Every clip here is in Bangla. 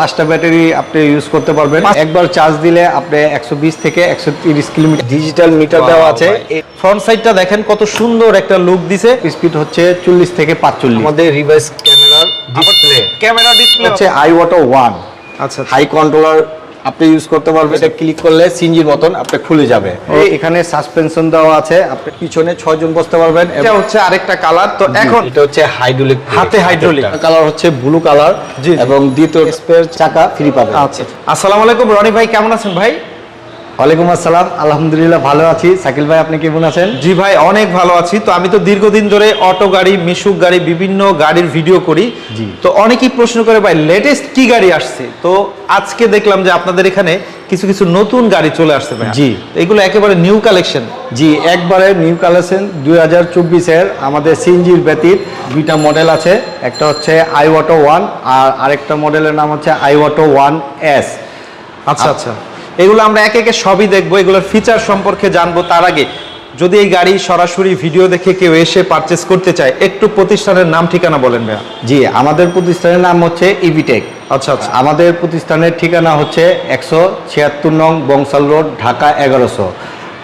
পাঁচটা ব্যাটারি আপনি ইউজ করতে পারবেন। একবার চার্জ দিলে আপনি একশো বিশ থেকে একশো তিরিশ কিলোমিটার ডিজিটাল মিটার দেওয়া আছে। ফ্রন্ট সাইডটা দেখেন কত সুন্দর একটা লুক দিছে। স্পিড হচ্ছে চল্লিশ থেকে পাঁচচল্লিশ। আমাদের রিভাইস ক্যামেরার ডিসপ্লে ক্যামেরা ডিসপ্লে হচ্ছে আই ওয়াটার ওয়ান আচ্ছা হাই কন্ট্রোলার আপনি ইউজ করতে পারবেন এটা ক্লিক করলে সিঞ্জির মতন আপনি খুলে যাবে। এখানে সাসপেনশন দেওয়া আছে আপনি পিছনে ছয় জন বসতে পারবেন। এটা হচ্ছে আরেকটা কালার তো এখন এটা হচ্ছে হাইড্রোলিক হাতে হাইড্রোলিক কালার হচ্ছে ব্লু কালার। এবং দ্বিতীয় স্পেয়ার চাকা ফ্রি পাবেন। আচ্ছা। আসসালামু আলাইকুম রনি ভাই কেমন আছেন ভাই? ওয়ালাইকুম আসসালাম। আলহামদুলিল্লাহ ভালো আছি। সাকিল ভাই আপনি কেমন আছেন? জি ভাই অনেক ভালো আছি। তো আমি তো দীর্ঘদিন ধরে অটো গাড়ি মিশুক গাড়ি বিভিন্ন গাড়ির ভিডিও করি। জি। তো অনেকেই প্রশ্ন করে ভাই লেটেস্ট কি গাড়ি আসছে? তো আজকে দেখলাম যে আপনাদের এখানে কিছু কিছু নতুন গাড়ি চলে আসছে ভাই জি। এগুলো একেবারে নিউ কালেকশন জি একবারে নিউ কালেকশন দুই হাজার চব্বিশের আমাদের সিএনজির ব্যতীত দুইটা মডেল আছে। একটা হচ্ছে আই ওয়াটো ওয়ান আর আরেকটা মডেলের নাম হচ্ছে আই ওয়াটো ওয়ান এস আচ্ছা আচ্ছা। এগুলো আমরা একে একে সবই দেখব। এগুলোর ফিচার সম্পর্কে জানব তার আগে। যদি এই গাড়ি সরাসরি ভিডিও দেখে কেউ এসে পারচেস করতে চায় একটু প্রতিষ্ঠানের নাম ঠিকানা বলেন ভাইয়া। জি আমাদের প্রতিষ্ঠানের নাম হচ্ছে ইবিটেক আচ্ছা আচ্ছা। আমাদের প্রতিষ্ঠানের ঠিকানা হচ্ছে একশো ছিয়াত্তর নং বংশাল রোড ঢাকা এগারোশো।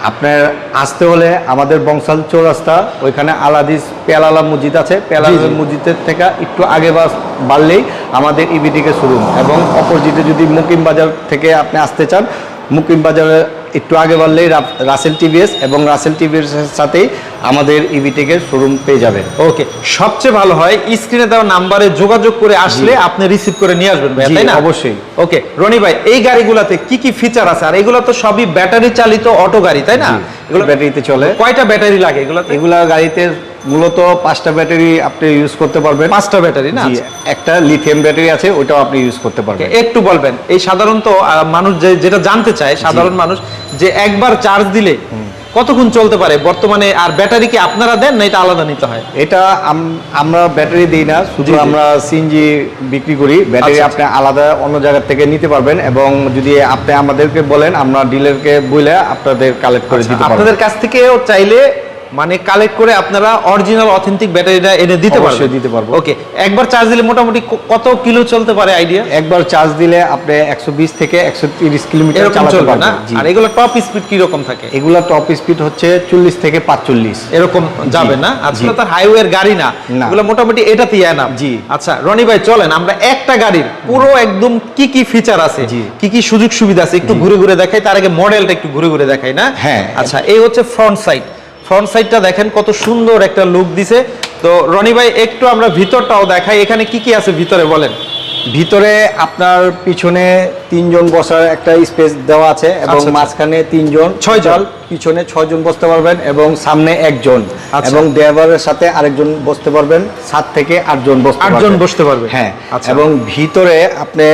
আপনার আসতে হলে আমাদের বংশাল চৌরাস্তা ওইখানে আলাদিস পেয়ালালা মসজিদ আছে পেয়ালালা। মসজিদের থেকে একটু আগে বাস বাড়লেই আমাদের ইবিটিকে শোরুম এবং অপোজিটে যদি মুকিম বাজার থেকে আপনি আসতে চান মুকিম বাজারে একটু আগে বাড়লেই রাসেল টিভিএস এবং রাসেল টিভিএস এর সাথেই আমাদের ইভিটেকের শোরুম পেয়ে যাবেন ওকে সবচেয়ে ভালো হয় স্ক্রিনে দেওয়া নাম্বারে যোগাযোগ করে আসলে আপনি রিসিভ করে নিয়ে আসবেন ভাই তাই না? অবশ্যই। ওকে রনি ভাই এই গাড়িগুলোতে কি কি ফিচার আছে? আর এগুলো তো সবই ব্যাটারি চালিত অটো গাড়ি তাই না? এগুলো ব্যাটারিতে চলে। কয়টা ব্যাটারি লাগে এগুলো এগুলো গাড়িতে মূলত পাঁচটা ব্যাটারি আপনি ইউজ করতে পারবেন। পাঁচটা ব্যাটারি না? একটা লিথিয়াম ব্যাটারি আছে ওটাও আপনি ইউজ করতে পারবেন। একটু বলবেন এই সাধারণত মানুষ যে যেটা জানতে চায় সাধারণ মানুষ যে একবার চার্জ দিলে কতক্ষণ চলতে পারে? বর্তমানে আর ব্যাটারি কি আপনারা দেন না এটা আলাদা নিতে হয়? এটা আমরা ব্যাটারি দিই না শুধু। আমরা সিএনজি বিক্রি করি। ব্যাটারি আচ্ছা, আপনি আলাদা অন্য জায়গা থেকে নিতে পারবেন এবং যদি আপনি আমাদেরকে বলেন আমরা ডিলারকে বলে আপনাদের কালেক্ট করে দিতে পারব। আচ্ছা, আপনাদের কাছ থেকেও চাইলে মানে কালেক্ট করে আপনারা অরিজিনাল অথেন্টিক ব্যাটারিটা এনে দিতে পারবেন। দিতে পারব। ওকে একবার চার্জ দিলে মোটামুটি কত কিলো চলতে পারে আইডিয়া একবার চার্জ দিলে আপনি একশো বিশ থেকে একশো তিরিশ কিলোমিটার চালাতে পারবেন। আর এগুলো টপ স্পিড কি রকম থাকে? এগুলা টপ স্পিড হচ্ছে চল্লিশ থেকে পাঁচচল্লিশ। এরকম যাবে না? আজকে তো হাইওয়ের গাড়ি না। এগুলো মোটামুটি এটাতেই না। জি। আচ্ছা রনি ভাই চলেন আমরা একটা গাড়ির পুরো একদম কি কি ফিচার আছে। কি কি সুযোগ সুবিধা আছে একটু ঘুরে ঘুরে দেখাই তার আগে মডেলটা একটু ঘুরে ঘুরে দেখাই না? হ্যাঁ। আচ্ছা এই হচ্ছে ফ্রন্ট সাইড ফ্রন্ট সাইডটা দেখেন কত সুন্দর একটা লুক দিছে তো রনি ভাই একটু আমরা ভিতরটাও দেখাই এখানে কি কি আছে ভিতরে বলেন ভিতরে আপনার পিছনে তিনজন বসার একটা স্পেস দেওয়া আছে এবং আচ্ছা। মাঝখানে তিনজন ছয়জন। পিছনে ছয়জন বসতে পারবেন এবং সামনে একজন আচ্ছা। এবং ড্রাইভারের সাথে আরেকজন বসতে পারবেন সাত থেকে আটজন বসতে আটজন পারবেন। বসতে পারবে। হ্যাঁ আচ্ছা। এবং ভিতরে আপনি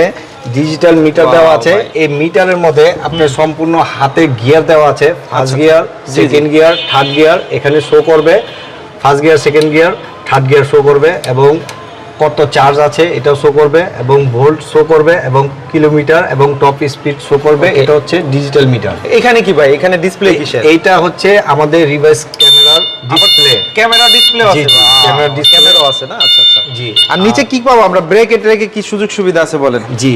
ডিজিটাল মিটার দেওয়া আছে। এই মিটারের মধ্যে আপনার সম্পূর্ণ হাতে গিয়ার দেওয়া আছে। First. Gear. Second gear third gear এখানে শো করবে। First gear second gear third gear show করবে এবং কত চার্জ আছে এটাও শো করবে এবং ভোল্ট শো করবে এবং কিলোমিটার এবং টপ স্পিড শো করবে। এটা হচ্ছে ডিজিটাল মিটার এখানে কি ভাই? এখানে ডিসপ্লে কিসের? এইটা হচ্ছে আমাদের রিভার্স ক্যামেরার ডিসপ্লে ক্যামেরা ডিসপ্লে আছে camera আছে না? আচ্ছা আচ্ছা। জি। আর নিচে কি পাবো আমরা? ব্রেকে কি সুযোগ সুবিধা আছে বলেন? জি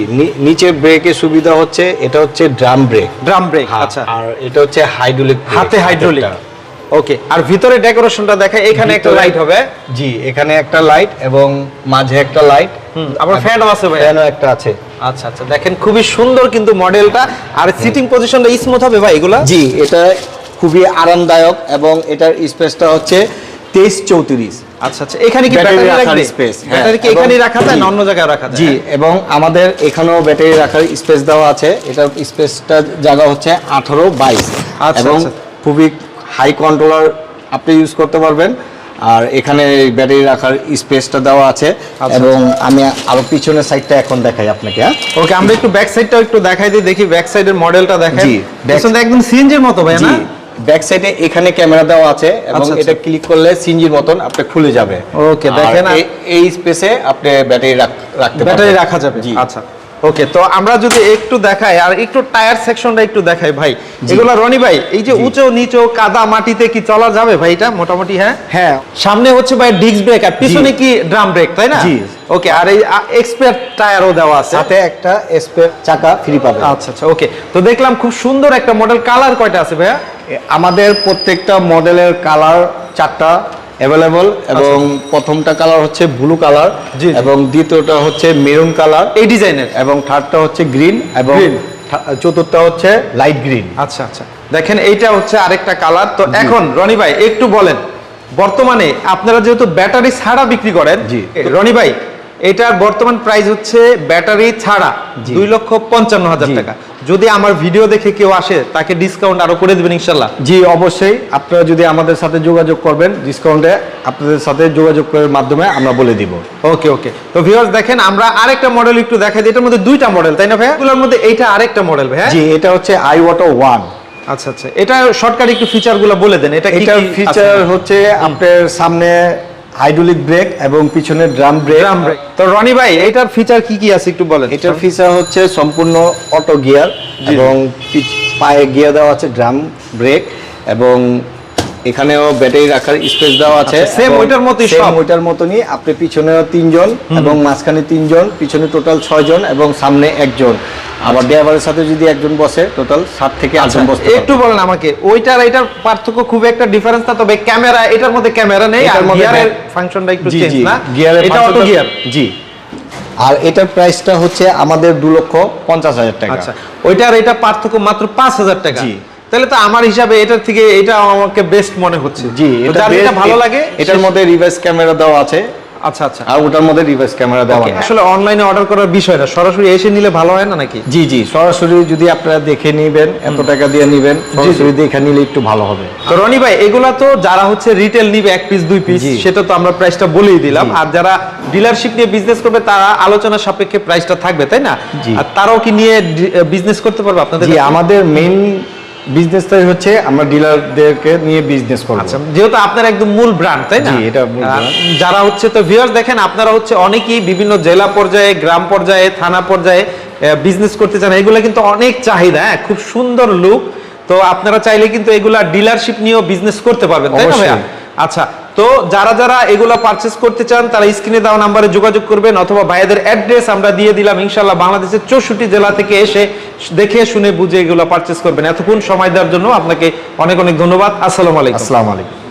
নিচে ব্রেকের সুবিধা হচ্ছে এটা হচ্ছে ড্রাম ব্রেক ড্রাম ব্রেক আচ্ছা। আর এটা হচ্ছে হাইড্রোলিক হাতে হাইড্রোলিক ওকে আর ভিতরে ডেকোরেশনটা দেখে এখানে একটা লাইট হবে। জি এখানে একটা লাইট এবং মাঝে একটা লাইট হুম, আবার ফ্যানও আছে ভাই। ফ্যানও একটা আছে। আচ্ছা আচ্ছা দেখেন খুবই সুন্দর কিন্তু মডেলটা আর সিটিং পজিশনটা স্মুথ হবে ভাই এগুলা? জি এটা খুবই আরামদায়ক এবং এটার স্পেসটা হচ্ছে তেইশ চৌত্রিশ। আচ্ছা আচ্ছা। এখানে কি ব্যাটারি ব্যাটারি রাখার রাখবে? হ্যাঁ, ব্যাটারি কি এবং- রাখা যায় অন্য জায়গায় রাখা যায়? জি এবং আমাদের এখানেও ব্যাটারি রাখার স্পেস দেওয়া আছে। এটার স্পেসটা জায়গা হচ্ছে আঠারো বাইশ। আচ্ছা, এবং। খুবই হাই কন্ট্রোলার আপনি ইউজ করতে পারবেন। আর এখানে ব্যাটারি রাখার স্পেসটা দেওয়া আছে। এবং আমি আরও পিছনের সাইডটা এখন দেখাই আপনাকে হ্যাঁ। ওকে আমরা একটু ব্যাক সাইডটাও একটু দেখাই দিই দেখি ব্যাক সাইডের মডেলটা back- একদম সিএনজির মতো ভাই না? ব্যাক সাইডে এখানে ক্যামেরা দেওয়া আছে এবং আচ্ছা, আচ্ছা। এটা ক্লিক করলে সিঞ্জির মতন আপনি খুলে যাবে। আর দেখেন এই- স্পেসে আপনি ব্যাটারি রাখতে ব্যাটারি রাখা যাবে। আচ্ছা। ওকে তো আমরা যদি একটু দেখাই আর একটু টায়ার সেকশনটা একটু দেখাই ভাই। এগুলো রনি ভাই এই যে উঁচু নিচু কাদা মাটিতে কি চলা যাবে ভাই এটা মোটামুটি হ্যাঁ? হ্যাঁ। সামনে হচ্ছে ভাই ডিস্ক ব্রেক আর পিছনে কি ড্রাম ব্রেক তাই না? ওকে আর এই এক্সপার্ট টায়ারও দেওয়া আছে। সাথে একটা স্পেয়ার চাকা ফ্রি পাবে আচ্ছা আচ্ছা ওকে। তো দেখলাম খুব সুন্দর একটা মডেল কালার কয়টা আছে ভাইয়া? আমাদের প্রত্যেকটা মডেলের কালার চারটা অ্যাভেলেবল এবং প্রথমটা কালার হচ্ছে ব্লু কালার আচ্ছা। এবং দ্বিতীয়টা হচ্ছে মেরুন কালার। এই ডিজাইনের? এবং থার্ডটা হচ্ছে গ্রিন এবং। চতুর্থটা হচ্ছে লাইট গ্রিন আচ্ছা আচ্ছা। দেখেন এইটা হচ্ছে আরেকটা কালার। তো এখন রনি ভাই একটু বলেন বর্তমানে আপনারা যেহেতু ব্যাটারি ছাড়া বিক্রি করেন জি। রনি ভাই এটার বর্তমান প্রাইস হচ্ছে ব্যাটারি ছাড়া দুই লক্ষ পঞ্চান্ন হাজার টাকা। যদি আমার ভিডিও দেখে কেউ আসে তাকে ডিসকাউন্ট আরও করে দেবেন ইনশাল্লাহ। জি অবশ্যই। আপনারা যদি আমাদের সাথে যোগাযোগ করবেন ডিসকাউন্টে আপনাদের সাথে যোগাযোগ করার মাধ্যমে আমরা বলে দিব। ওকে ওকে তো ভিউয়ার্স দেখেন আমরা আরেকটা মডেল একটু দেখাই দিই। এটার মধ্যে দুইটা মডেল তাই না ভাইয়া? এগুলোর মধ্যে এইটা আরেকটা মডেল ভাইয়া। জি এটা হচ্ছে আই ওয়াটো ওয়ান আচ্ছা আচ্ছা। এটা শর্টকাট একটু ফিচারগুলো বলে দেন। এটা কি এটার ফিচার হচ্ছে আপনার সামনে হাইড্রোলিক ব্রেক এবং পিছনে ড্রাম ব্রেক। Drum brake। তো রনি ভাই এটার ফিচার কি কি আছে একটু বলেন? এটার ফিচার হচ্ছে সম্পূর্ণ অটো গিয়ার এবং পায়ে গিয়ার দেওয়া আছে ড্রাম ব্রেক এবং এখানেও ব্যাটারি রাখার স্পেস দেওয়া আছে। সেম ওইটার মতোই সব? ওইটার মতনই আপনি পিছনেও তিনজন এবং মাঝখানে তিনজন পিছনে টোটাল ছয়জন এবং সামনে একজন। আবার ড্রাইভারের সাথে যদি একজন বসে টোটাল সাত থেকে আচ্ছা, আটজন বসতে একটু বলেন আমাকে ওইটার এটার পার্থক্য খুব একটা ডিফারেন্স না তবে ক্যামেরা এটার মধ্যে ক্যামেরা নেই আর গিয়ারের ফাংশনটা একটু চেঞ্জ না। গিয়ারের এটা অটো গিয়ার জি। আর এটার প্রাইসটা হচ্ছে আমাদের দু লক্ষ পঞ্চাশ হাজার টাকা। আচ্ছা ওইটার এটা পার্থক্য মাত্র পাঁচ হাজার টাকা। জি। তাহলে তো আমার হিসাবে এটার থেকে এটা আমাকে বেস্ট মনে হচ্ছে। জি এটা ভালো লাগে এটার মধ্যে রিভার্স ক্যামেরা দেওয়া আছে। আচ্ছা আচ্ছা। আর ওটার মধ্যে রিভার্স ক্যামেরা দেওয়া আসলে অনলাইনে অর্ডার করার বিষয় না সরাসরি এসে নিলে ভালো হয় না নাকি? জি জি সরাসরি যদি আপনারা দেখে নেবেন এত টাকা দিয়ে নেবেন সরাসরি দেখে নিলে একটু ভালো হবে। তো রনি ভাই এগুলা তো যারা হচ্ছে রিটেল নিবে এক পিস দুই পিস সেটা তো আমরা প্রাইসটা বলেই দিলাম। আর যারা ডিলারশিপ নিয়ে বিজনেস করবে তারা আলোচনা সাপেক্ষে প্রাইসটা থাকবে তাই না? আর তারাও কি নিয়ে বিজনেস করতে পারবে আপনাদের জি আমাদের মেইন বিজনেসটাই হচ্ছে আমরা ডিলারদেরকে নিয়ে বিজনেস করব। আচ্ছা যেহেতু আপনার একদম মূল ব্র্যান্ড তাই না? জি, এটা যারা হচ্ছে তো ভিউয়ার দেখেন আপনারা হচ্ছে অনেকেই বিভিন্ন জেলা পর্যায়ে গ্রাম পর্যায়ে থানা পর্যায়ে বিজনেস করতে চান এগুলো কিন্তু অনেক চাহিদা হ্যাঁ খুব সুন্দর লুক তো আপনারা চাইলে কিন্তু এগুলা ডিলারশিপ নিয়েও বিজনেস করতে পারবেন তাই না ভাইয়া? আচ্ছা তো যারা যারা এগুলা পারচেস করতে চান, তারা স্ক্রিনে দেওয়া নাম্বারে যোগাযোগ করবেন অথবা ভাইয়াদের অ্যাড্রেস আমরা দিয়ে দিলাম। ইনশাল্লাহ বাংলাদেশের চৌষট্টি জেলা থেকে এসে দেখে, শুনে, বুঝে এগুলো পারচেস করবেন। এতক্ষণ সময় দেওয়ার জন্য আপনাকে অনেক অনেক ধন্যবাদ। আসসালামু আলাইকুম। আসসালামু আলাইকুম।